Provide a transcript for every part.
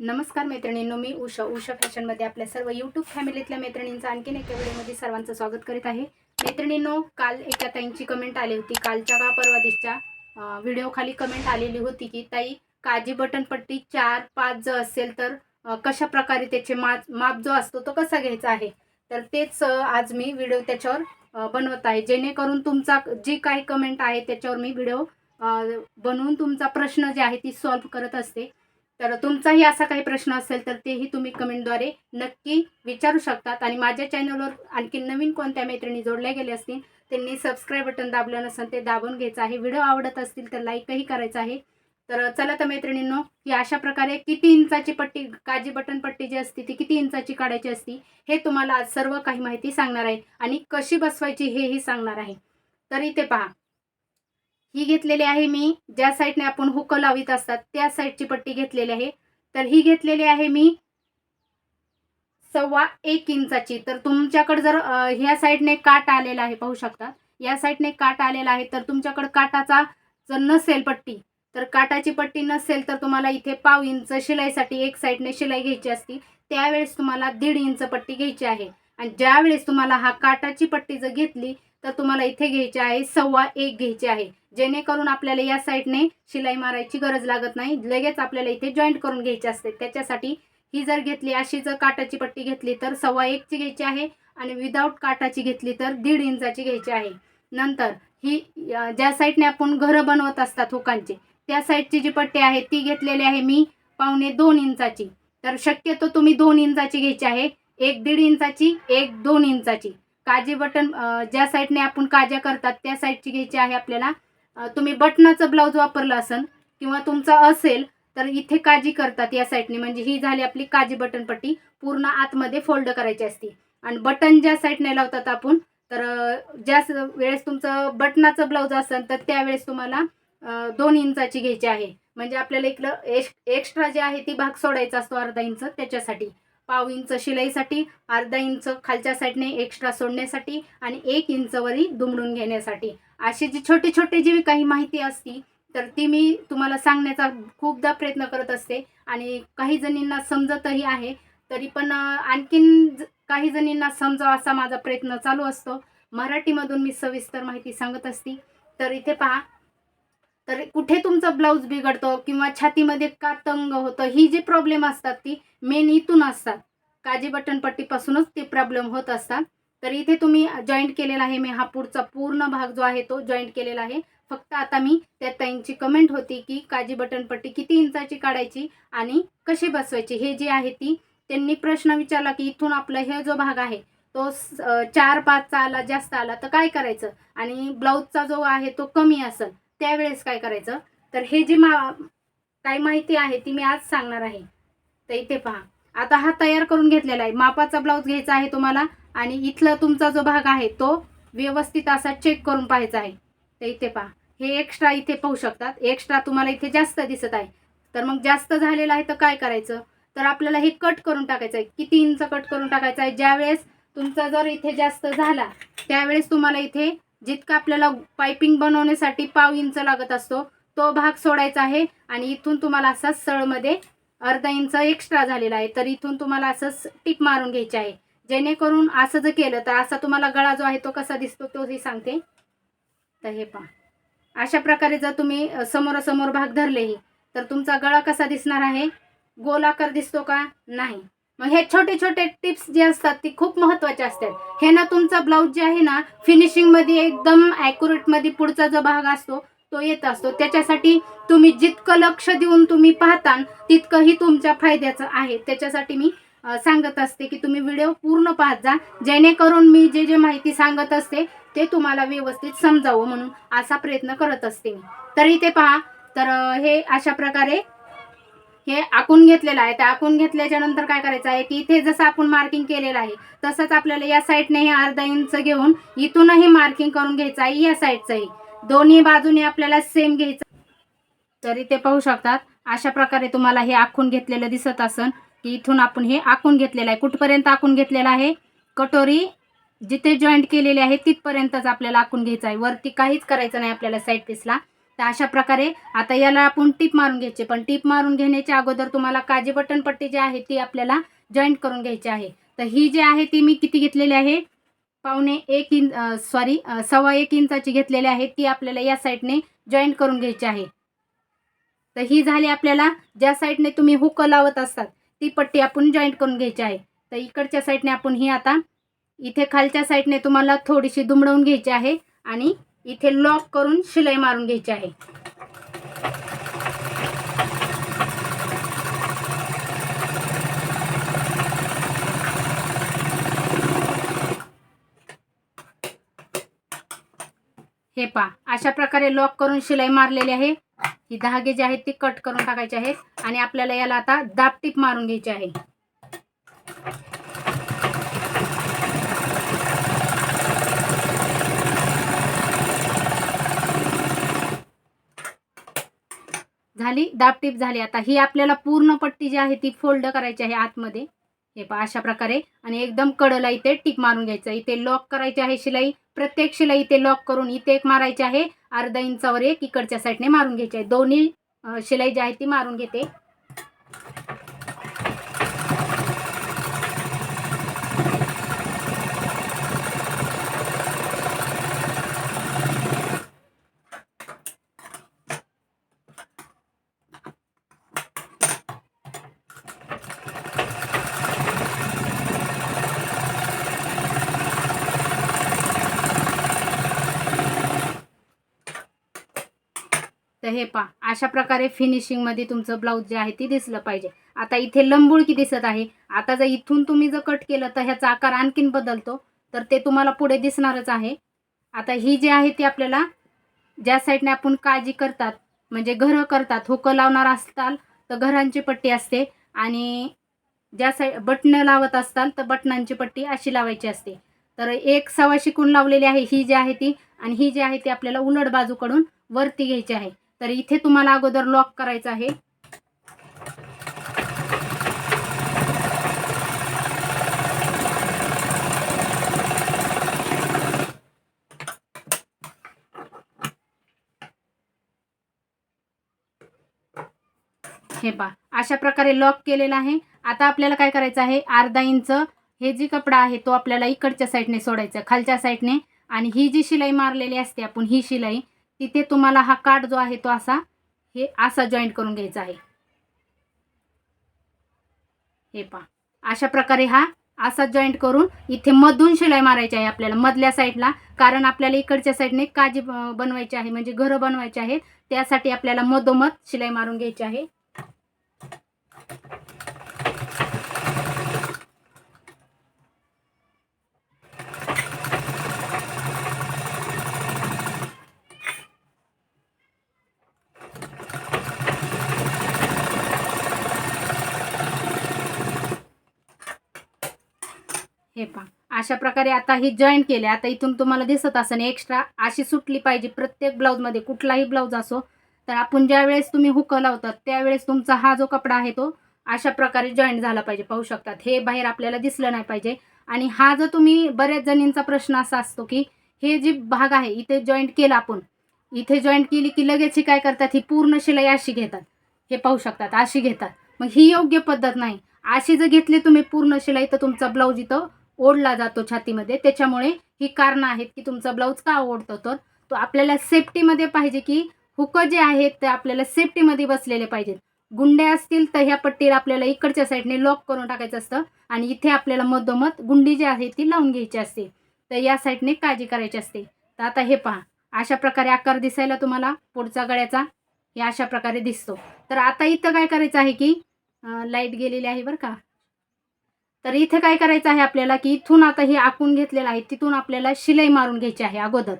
नमस्कार मैत्रिणींनो मी उषा. उषा फॅशनमध्ये आपल्या सर्व यूट्यूब फॅमिलीतल्या मैत्रिणींचं आणखीन एका व्हिडिओमध्ये सर्वांचं स्वागत करीत आहे. मैत्रिणींनो काल एका ताईंची कमेंट आली होती. कालच्या का परवा दिसच्या व्हिडिओखाली कमेंट आलेली होती की ताई काजी बटनपट्टी चार पाच जर असेल तर कशा प्रकारे त्याचे माप माप जो असतो तो कसा घ्यायचा आहे? तर तेच आज मी व्हिडिओ त्याच्यावर बनवत आहे. जेणेकरून तुमचा जी काही कमेंट आहे त्याच्यावर मी व्हिडिओ बनवून तुमचा प्रश्न जे आहे ती सॉल्व्ह करत असते. तर तुमचाही असा काही प्रश्न असेल तर तेही तुम्ही कमेंटद्वारे नक्की विचारू शकतात. आणि माझ्या चॅनलवर आणखी नवीन कोणत्या मैत्रिणी जोडल्या गेल्या असतील त्यांनी सबस्क्राईब बटन दाबलं नसेल ते दाबून घ्यायचं आहे. व्हिडिओ आवडत असतील तर लाईकही करायचं आहे. तर चला तर मैत्रिणींनो ही अशा प्रकारे किती इंचाची पट्टी काजी बटन पट्टी जी असते ती किती इंचाची काढायची असती हे तुम्हाला आज सर्व काही माहिती सांगणार आहे. आणि कशी बसवायची हेही सांगणार आहे. तर इथे पहा. ही घेतलेली आहे मी. ज्या साईडने आपण हुक लावित असतात त्या साईडची पट्टी घेतलेली आहे. तर ही घेतलेली आहे मी सव्वा एक इंचाची. तर तुमच्याकडे जर ह्या साईडने काट आलेला आहे पाहू शकता. या साईडने काट आलेला आहे तर तुमच्याकडे काटाचा जर नसेल पट्टी तर काटाची पट्टी नसेल तर तुम्हाला इथे पाव इंच शिलाईसाठी एक साईडने शिलाई घ्यायची असती. त्यावेळेस तुम्हाला दीड इंच पट्टी घ्यायची आहे. आणि ज्यावेळेस तुम्हाला हा काटाची पट्टी जर घेतली तर तुम्हाला इथे घ्यायची आहे सव्वा एक घ्यायची आहे. जेणेकरून आपल्याला या साईडने शिलाई मारायची गरज लागत नाही. लगेच आपल्याला इथे जॉईंट करून घ्यायची असते. त्याच्यासाठी ही जर घेतली अशी जर काटाची पट्टी घेतली तर सव्वा एकची घ्यायची आहे आणि विदाऊट काटाची घेतली तर दीड इंचाची घ्यायची आहे. नंतर ही ज्या साईडने आपण घरं बनवत असतात हुकांचे त्या साईडची जी पट्टी आहे ती घेतलेली आहे मी पावणे दोन इंचाची. तर शक्यतो तुम्ही दोन इंचाची घ्यायची आहे. एक दीड इंचाची एक दोन इंचाची. काजी बटन ज्या साईडने आपण काज्या करतात त्या साईडची घ्यायची आहे आपल्याला. तुम्ही बटनाचं ब्लाऊज वापरलं असेल किंवा तुमचं असेल तर इथे काजी करतात या साईडने म्हणजे ही झाली आपली काजी बटन पट्टी पूर्ण आतमध्ये फोल्ड करायची असते. आणि बटन ज्या साईडने लावतात आपण तर ज्या वेळेस तुमचं बटनाचं ब्लाऊज असेल तर त्यावेळेस तुम्हाला दोन इंचाची घ्यायची आहे. म्हणजे आपल्याला इकडं एक्स्ट्रा जे आहे ती भाग सोडायचा असतो अर्धा इंच त्याच्यासाठी. पाव इंच शिलाईसाठी अर्धा इंच खालच्या साईडने एक्स्ट्रा सोडण्यासाठी आणि एक इंचवरी दुमडून घेण्यासाठी. अशी जी छोटी छोटी जी काही माहिती असती तर ती मी तुम्हाला सांगण्याचा खूपदा प्रयत्न करत असते. आणि काही जणींना समजतही आहे तरी पण आणखीन ज- काही जणींना समजावा असा माझा प्रयत्न चालू असतो. मराठीमधून मी सविस्तर माहिती सांगत असती. तर इथे पहा तर कुठे तुमचा ब्लाऊज बिघडतो किंवा छातीमध्ये का तंग होतं ही जी प्रॉब्लेम असतात ती मेन इथून असतात. काजी बटन पट्टीपासूनच ते प्रॉब्लेम होत असतात. तर इथे तुम्ही जॉईंट केलेला आहे मी हा पुढचा पूर्ण भाग जो आहे तो जॉईंट केलेला आहे. फक्त आता मी त्या ताईंची कमेंट होती की काजी बटन पट्टी किती इंचाची काढायची आणि कशी बसवायची हे जे आहे ती त्यांनी प्रश्न विचारला की इथून आपला हे जो भाग आहे तो चार पाचचा आला जास्त आला तर काय करायचं? आणि ब्लाऊजचा जो आहे तो कमी असेल. त्यावेळेस काय करायचं? तर हे जी मा काही माहिती आहे ती मी आज सांगणार आहे. तर इथे पहा. आता हा तयार करून घेतलेला आहे. मापाचा ब्लाऊज घ्यायचा आहे तुम्हाला आणि इथला तुमचा जो भाग आहे तो व्यवस्थित असा चेक करून पाहायचा आहे. तर इथे पहा. हे एक्स्ट्रा इथे पाहू शकतात. एक्स्ट्रा तुम्हाला इथे जास्त दिसत आहे. तर मग जास्त झालेलं आहे तर काय करायचं? तर आपल्याला हे कट करून टाकायचं आहे. किती इंच कट करून टाकायचं आहे? ज्यावेळेस तुमचा जर इथे जास्त झाला त्यावेळेस तुम्हाला इथे जितका आपल्याला पायपिंग बनवण्यासाठी पाव इंच लागत असतो तो भाग सोडायचा आहे. आणि इथून तुम्हाला असा सळमध्ये अर्धा इंच एक्स्ट्रा झालेला आहे. तर इथून तुम्हाला असं टिप मारून घ्यायची आहे. जेणेकरून असं जर केलं तर असा तुम्हाला गळा जो आहे तो कसा दिसतो तोही सांगते. तर हे पहा. अशा प्रकारे जर तुम्ही समोरासमोर भाग धरलेही तर तुमचा गळा कसा दिसणार आहे? गोलाकार दिसतो का? नाही. मग हे छोटे छोटे टिप्स जे असतात ती खूप महत्त्वाचे असतात. हे ना तुमचा ब्लाऊज जे आहे ना फिनिशिंगमध्ये एकदम ॲक्युरेटमध्ये पुढचा जो भाग असतो तो येत असतो. त्याच्यासाठी तुम्ही जितकं लक्ष देऊन तुम्ही पाहता तितकंही तुमच्या फायद्याचं आहे. त्याच्यासाठी मी सांगत असते की तुम्ही व्हिडिओ पूर्ण पाहत जा. जेणेकरून मी जे जे माहिती सांगत असते ते तुम्हाला व्यवस्थित समजावं म्हणून असा प्रयत्न करत असते मी. तर इथे पहा. तर हे अशा प्रकारे हे आखून घेतलेलं आहे. तर आखून घेतल्याच्या नंतर काय करायचं आहे की इथे जसं आपण मार्किंग केलेलं आहे तसंच आपल्याला या साईडने हे अर्धा इंच घेऊन इथूनही मार्किंग करून घ्यायचं आहे या साईडचंही दोन्ही बाजूने आपल्याला सेम घ्यायचं. तर इथे पाहू शकतात अशा प्रकारे तुम्हाला हे आखून घेतलेलं दिसत असन की इथून आपण हे आखून घेतलेलं आहे. कुठपर्यंत आखून घेतलेलं आहे? कटोरी जिथे जॉईंट केलेली आहे तिथपर्यंतच आपल्याला आखून घ्यायचं आहे. वरती काहीच करायचं नाही आपल्याला साईड पीसला तर अशा प्रकारे आता याला आपण टीप मारून घ्यायचे. पण टीप मारून घेण्याच्या अगोदर तुम्हाला काजी बटन पट्टी जी आहे ती आपल्याला जॉईंट करून घ्यायची आहे. तर ही जी आहे ती मी किती घेतलेली आहे? पावणे एक इंच सॉरी सव्वा एक इंचाची घेतलेली आहे. ती आपल्याला या साईडने जॉईंट करून घ्यायची आहे. तर ही झाली आपल्याला ज्या साईडने तुम्ही हुक लावत असतात ती पट्टी आपण जॉईंट करून घ्यायची आहे. तर इकडच्या साईडने आपण ही आता इथे खालच्या साईडने तुम्हाला थोडीशी दुमडवून घ्यायची आहे आणि इथे लॉक करून शिलाई मारून घ्यायची आहे. हे पा अशा प्रकारे लॉक करून शिलाई मारलेली आहे. ही धागे जे आहेत ती कट करून टाकायचे आहेत. आणि आपल्याला याला आता दापटीप मारून घ्यायची आहे. झाली दाबटीप झाली. आता ही आपल्याला पूर्ण पट्टी जी आहे ती फोल्ड करायची आहे आतमध्ये. हे पहा अशा प्रकारे. आणि एकदम कडला इथे टिक मारून घ्यायचं. इथे लॉक करायची आहे शिलाई. प्रत्येक शिलाई इथे लॉक करून इथे एक मारायची आहे. अर्धा इंचावर एक इकडच्या साईडने मारून घ्यायची आहे. दोन्ही शिलाई जी आहे ती मारून घेते. तर हे पा अशा प्रकारे फिनिशिंगमध्ये तुमचं ब्लाऊज जे आहे ती दिसलं पाहिजे. आता इथे लंबुळकी दिसत आहे? आता जर इथून तुम्ही जर कट केलं तर ह्याचा आकार आणखीन बदलतो. तर ते तुम्हाला पुढे दिसणारच आहे. आता ही जी आहे ती आपल्याला ज्या साईडने आपण काळजी करतात म्हणजे घरं करतात हुकं लावणार असताल तर घरांची पट्टी असते आणि ज्या साईड बटणं लावत असताल तर बटनांची पट्टी अशी लावायची असते. तर एक सवा शिकून लावलेली आहे ही जी आहे ती आणि ही जी आहे ती आपल्याला उलट बाजूकडून वरती घ्यायची आहे. तर इथे तुम्हाला अगोदर लॉक करायचं आहे. हे पा अशा प्रकारे लॉक केलेला आहे. आता आपल्याला काय करायचं आहे? अर्धा इंच हे जी कपडा आहे तो आपल्याला इकडच्या साईडने सोडायचा खालच्या साईडने आणि ही जी शिलाई मारलेली असते आपण ही शिलाई तिथे तुम्हाला हा काठ जो आहे तो असा हे असा जॉईंट करून घ्यायचा आहे. हे पहा. अशा प्रकारे हा असा जॉईंट करून इथे मधून शिलाई मारायची आहे आपल्याला मधल्या साईडला कारण आपल्याला इकडच्या साईडने काजी बनवायची आहे म्हणजे घरं बनवायचे आहेत. त्यासाठी आपल्याला मधोमध शिलाई मारून घ्यायची आहे. हे पहा. अशा प्रकारे आता ही जॉईंट केले. आता इथून तुम्हाला दिसत असेल एक्स्ट्रा अशी सुटली पाहिजे. प्रत्येक ब्लाऊजमध्ये कुठलाही ब्लाऊज असो तर आपण ज्या वेळेस तुम्ही हुक लावतात त्यावेळेस तुमचा हा जो कपडा आहे तो अशा प्रकारे जॉईंट झाला पाहिजे. पाहू शकतात. हे बाहेर आपल्याला दिसलं नाही पाहिजे. आणि हा जो तुम्ही बऱ्याच जणींचा प्रश्न असा असतो की हे जी भाग आहे इथे जॉईंट केला आपण. इथे जॉईंट केली की लगेच ही काय करतात? ही पूर्ण शिलाई अशी घेतात. हे पाहू शकतात. अशी घेतात. मग ही योग्य पद्धत नाही. अशी जर घेतली तुम्ही पूर्ण शिलाई तर तुमचा ब्लाऊज इथं ओढला जातो छातीमध्ये. त्याच्यामुळे ही कारणं आहेत की तुमचा ब्लाऊज का ओढतो तर? तो आपल्याला सेफ्टीमध्ये पाहिजे की हुकं जे आहेत ते आपल्याला सेफ्टीमध्ये बसलेले पाहिजेत. गुंडे असतील तर ह्या पट्टीला आपल्याला इकडच्या साईडने लॉक करून टाकायचं असतं आणि इथे आपल्याला मधोमध गुंडी जी आहे ती लावून घ्यायची असते. तर या साईडने काळजी करायची असते. तर आता हे पहा. अशा प्रकारे आकार दिसायला तुम्हाला पुढचा गळ्याचा हे अशा प्रकारे दिसतो. तर आता इथं काय करायचं आहे की लाइट गेलेली आहे बरं का. तर इथे काय करायचं आहे आपल्याला की इथून आता हे आखून घेतलेलं आहे तिथून आपल्याला शिलाई मारून घ्यायची आहे अगोदर.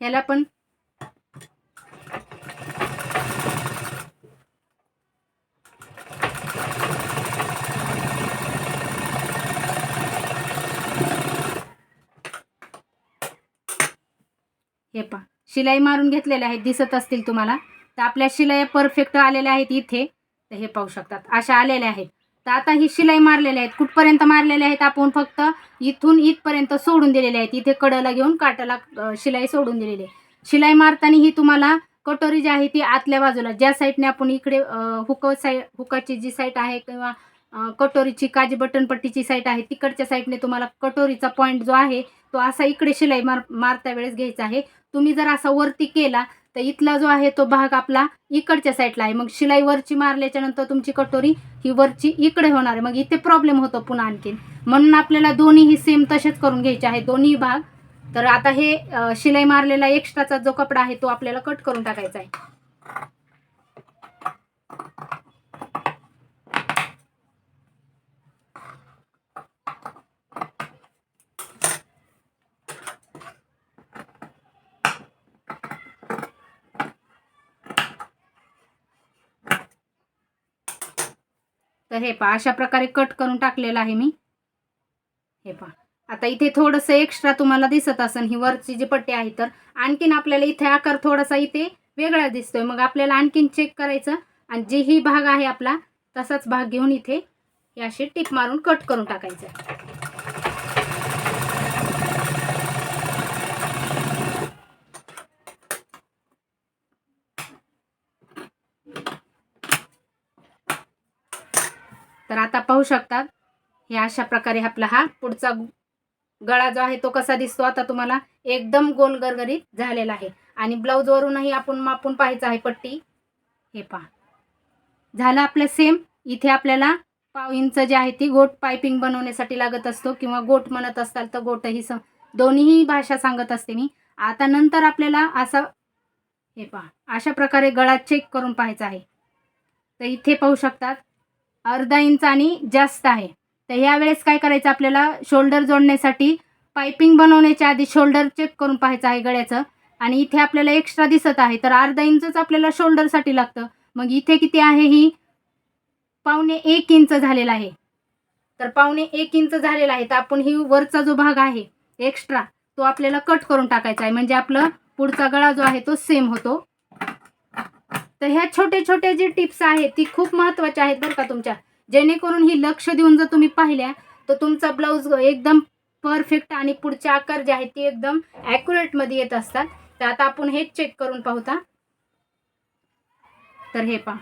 याला पण हे पहा शिलाई मारून घेतलेल्या आहेत दिसत असतील तुम्हाला. तर आपल्या शिलाई परफेक्ट आलेल्या आहेत इथे. तर हे पाहू शकतात. अशा आलेल्या आहेत. तर आता ही शिलाई मारलेल्या आहेत. कुठपर्यंत मारलेल्या आहेत आपण फक्त? इथून इथपर्यंत सोडून दिलेले आहेत. इथे कडला घेऊन काटाला शिलाई सोडून दिलेली आहे. शिलाई मारताना ही तुम्हाला कटोरी जी आहे ती आतल्या बाजूला ज्या साईडने आपण इकडे हुक साईड हुकाची जी साईट आहे किंवा कटोरीची काजी बटन पट्टीची आहे तिकडच्या साईडने तुम्हाला कटोरीचा पॉईंट जो आहे तो असा इकडे शिलाई मार मारता वेळेस घ्यायचा आहे. तुम्ही जर असा वरती केला तर इथला जो आहे तो भाग आपला इकडच्या साईडला आहे. मग शिलाई वरची मारल्याच्या नंतर तुमची कटोरी ही वरची इकडे होणार आहे. मग इथे प्रॉब्लेम होतो पुन्हा आणखीन. म्हणून आपल्याला दोन्हीही सेम तसेच करून घ्यायचे आहे. दोन्ही भाग. तर आता हे शिलाई मारलेला एक्स्ट्राचा जो कपडा आहे तो आपल्याला कट करून टाकायचा आहे. तर हे पहा अशा प्रकारे कट करून टाकलेलं आहे मी. हे पहा. आता इथे थोडंसं एक्स्ट्रा तुम्हाला दिसत असेल ही वरची जी पट्टी आहे तर आणखीन आपल्याला इथे आकार थोडासा इथे वेगळा दिसतोय. मग आपल्याला आणखीन चेक करायचं आणि जे ही भाग आहे आपला तसाच भाग घेऊन इथे हे असे टिप मारून कट करून टाकायचं. तर आता पाहू शकतात हे अशा प्रकारे आपला हा पुढचा गळा जो आहे तो कसा दिसतो. आता तुम्हाला एकदम गोल गरगरीत झालेला आहे. आणि ब्लाऊजवरूनही आपण मापून पाहायचं आहे पट्टी. हे पहा. झालं आपलं सेम इथे आपल्याला पाव इंच जे आहे ती गोट पायपिंग बनवण्यासाठी लागत असतो किंवा गोट म्हणत असताल तर गोटही स दोन्हीही भाषा सांगत असते मी. आता नंतर आपल्याला असा हे पहा अशा प्रकारे गळा चेक करून पाहायचा आहे. तर इथे पाहू शकतात अर्धा इंच आणि जास्त आहे. तर यावेळेस काय करायचं आपल्याला? शोल्डर जोडण्यासाठी पायपिंग बनवण्याच्या आधी शोल्डर चेक करून पाहायचं आहे गळ्याचं. आणि इथे आपल्याला एक्स्ट्रा दिसत आहे. तर अर्धा इंचच आपल्याला शोल्डरसाठी लागतं. मग इथे किती आहे ही? पावणे एक इंच झालेला आहे. तर पावणे एक इंच झालेला आहे. तर आपण ही वरचा जो भाग आहे एक्स्ट्रा तो आपल्याला कट करून टाकायचा आहे. म्हणजे आपलं पुढचा गळा जो आहे तो सेम होतो. तर ह्या छोटे छोटे जे टिप्स आहेत ती खूप महत्त्वाच्या आहेत बरं का तुमच्या. जेणेकरून ही लक्ष देऊन जर तुम्ही पाहिल्या तर तुमचा ब्लाऊज एकदम परफेक्ट आणि पुढचे आकार जे आहेत ते एकदम ॲक्युरेटमध्ये येत असतात. तर आता आपण हे चेक करून पाहूता. तर हे पहा.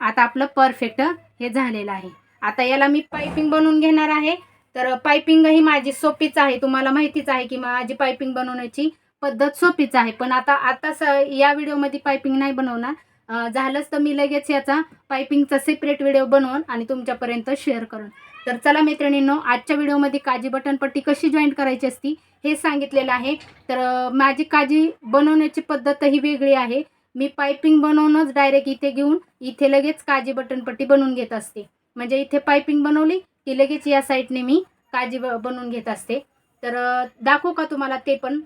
आता आपलं परफेक्ट हे झालेलं आहे. आता याला मी पायपिंग बनवून घेणार आहे. तर पायपिंग ही माझी सोपीच आहे. तुम्हाला माहितीच आहे की माझी पायपिंग बनवण्याची पद्धत सोपीच आहे. पण आता आता स या व्हिडिओमध्ये पायपिंग नाही बनवणार. झालंच तर मी लगेच याचा पायपिंगचा सेपरेट व्हिडिओ बनवून आणि तुमच्यापर्यंत शेअर करून. तर चला मैत्रिणींनो आजच्या व्हिडिओमध्ये काजी बटन पट्टी कशी जॉईंट करायची असती हे सांगितलेलं आहे. तर माझी काजी बनवण्याची पद्धतही वेगळी आहे. मी पायपिंग बनवूनच डायरेक्ट इथे घेऊन इथे लगेच काजी बटनपट्टी बनवून घेत असते. म्हणजे इथे पायपिंग बनवली की लगेच या साईडने मी काजी ब- बनवून घेत असते. तर दाखवू का तुम्हाला ते पण?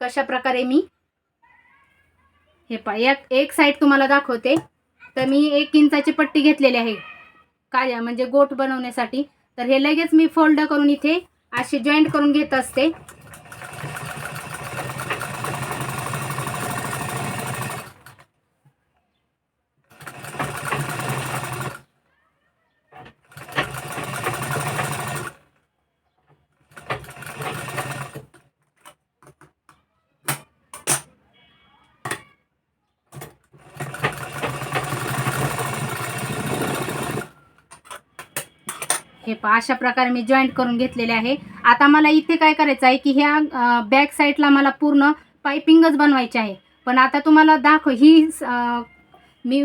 कशा प्रकारे मी हे पा एक एक साईड तुम्हाला दाखवते. तर मी एक इंचाची पट्टी घेतलेली आहे. काळ्या म्हणजे गोट बनवण्यासाठी. तर हे लगेच मी फोल्ड करून इथे अशी जॉईंट करून घेत असते. हे पहा अशा प्रकारे मी जॉईंट करून घेतलेले आहे. आता मला इथे काय करायचं आहे की ह्या बॅक साईडला मला पूर्ण पायपिंगच बनवायची आहे. पण आता तुम्हाला दाखव ही मी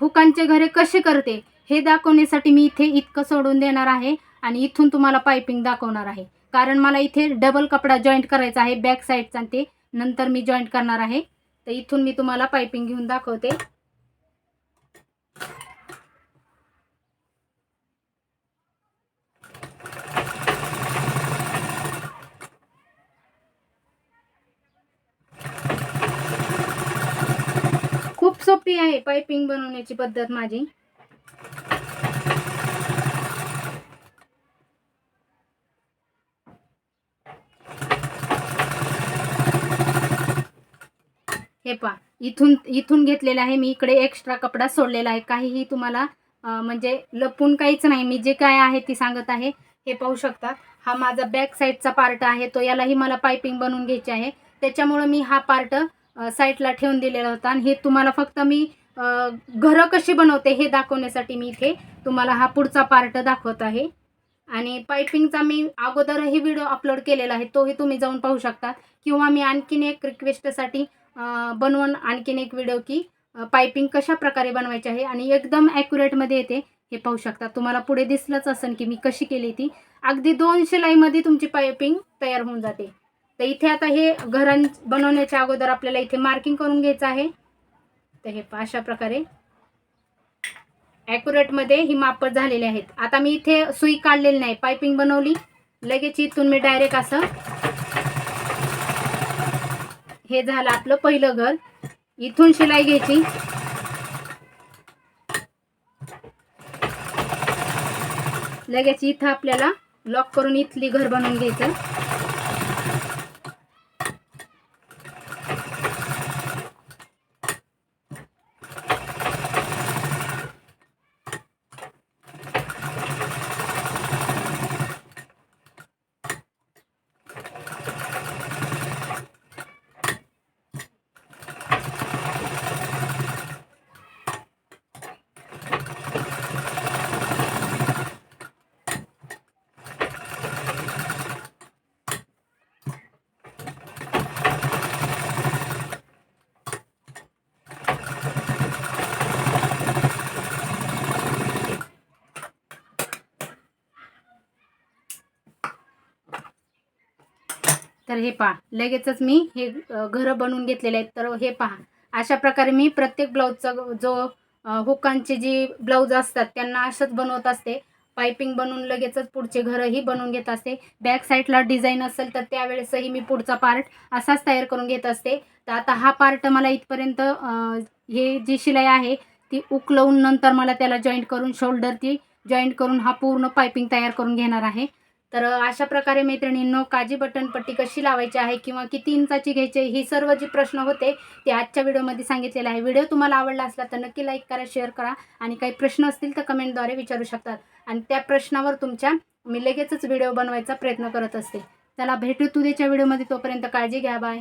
हुकांचे घरे कसे करते हे दाखवण्यासाठी मी इथे इतकं सोडून देणार आहे आणि इथून तुम्हाला पायपिंग दाखवणार आहे. कारण मला इथे डबल कपडा जॉईंट करायचा आहे बॅक साईडचा ते. नंतर मी जॉईंट करणार आहे. तर इथून मी तुम्हाला पायपिंग घेऊन दाखवते. खूप सोपी आहे पायपिंग बनवण्याची पद्धत माझी. हे पहा इथून इथून घेतलेला आहे मी इकडे एक्स्ट्रा कपडा सोडलेला आहे. काहीही तुम्हाला म्हणजे लपून काहीच नाही. मी जे काय आहे ती सांगत आहे. हे पाहू शकता हा माझा बॅक साईडचा पार्ट आहे. तो यालाही मला पायपिंग बनवून घ्यायची आहे. त्याच्यामुळं मी हा पार्ट साईटला ठेवून दिलेला होता. आणि हे तुम्हाला फक्त मी घरं कशी बनवते हे दाखवण्यासाठी मी इथे तुम्हाला हा पुढचा पार्ट दाखवत आहे. आणि पायपिंगचा मी अगोदरही व्हिडिओ अपलोड केलेला आहे तोही तुम्ही जाऊन पाहू शकता. किंवा मी आणखीन एक रिक्वेस्टसाठी बनवून आणखीन एक व्हिडिओ की पायपिंग कशा प्रकारे बनवायची आहे आणि एकदम ॲक्युरेटमध्ये येते हे पाहू शकता. तुम्हाला पुढे दिसलंच असेल की मी कशी केली ती. अगदी दोन शिलाईमध्ये तुमची पायपिंग तयार होऊन जाते. तर इथे आता हे घरां बनवण्याच्या अगोदर आपल्याला इथे मार्किंग करून घ्यायचं आहे. तर हे अशा प्रकारे. ॲक्युरेटमध्ये ही माप झालेली आहेत. आता मी इथे सुई काढलेली नाही पायपिंग बनवली. लगेच इथून मी डायरेक्ट असं हे झालं आपलं पहिलं घर. इथून शिलाई घ्यायची. लगेच इथं आपल्याला लॉक करून इथली घर बनवून घ्यायचं. तर हे पहा लगेचच मी हे घरं बनवून घेतलेले आहेत. तर हे पहा अशा प्रकारे मी प्रत्येक ब्लाऊजचा जो हुकांचे जी ब्लाऊज असतात त्यांना असंच बनवत असते. पायपिंग बनवून लगेचच पुढचे घरंही बनवून घेत असते. बॅक साईडला डिझाईन असेल तर त्यावेळेसही मी पुढचा पार्ट असाच तयार करून घेत असते. तर आता हा पार्ट मला इथपर्यंत हे जी शिलाई आहे ती उकलवून नंतर मला त्याला जॉईंट करून शोल्डर ती जॉईंट करून हा पूर्ण पायपिंग तयार करून घेणार आहे. तर अशा प्रकारे मैत्रिणींनो काजी बटन पट्टी कशी लावायची आहे किंवा किती इंचाची घ्यायची ही सर्व जे प्रश्न होते ते आजच्या व्हिडिओमध्ये सांगितलेले आहे. व्हिडिओ तुम्हाला आवडला असला तर नक्की लाईक करा शेअर करा आणि काही प्रश्न असतील तर कमेंटद्वारे विचारू शकतात. आणि त्या प्रश्नावर तुमच्या मी लगेचच व्हिडिओ बनवायचा प्रयत्न करत असते. त्याला भेटू तुझ्याच्या व्हिडिओमध्ये. तोपर्यंत काळजी घ्या. बाय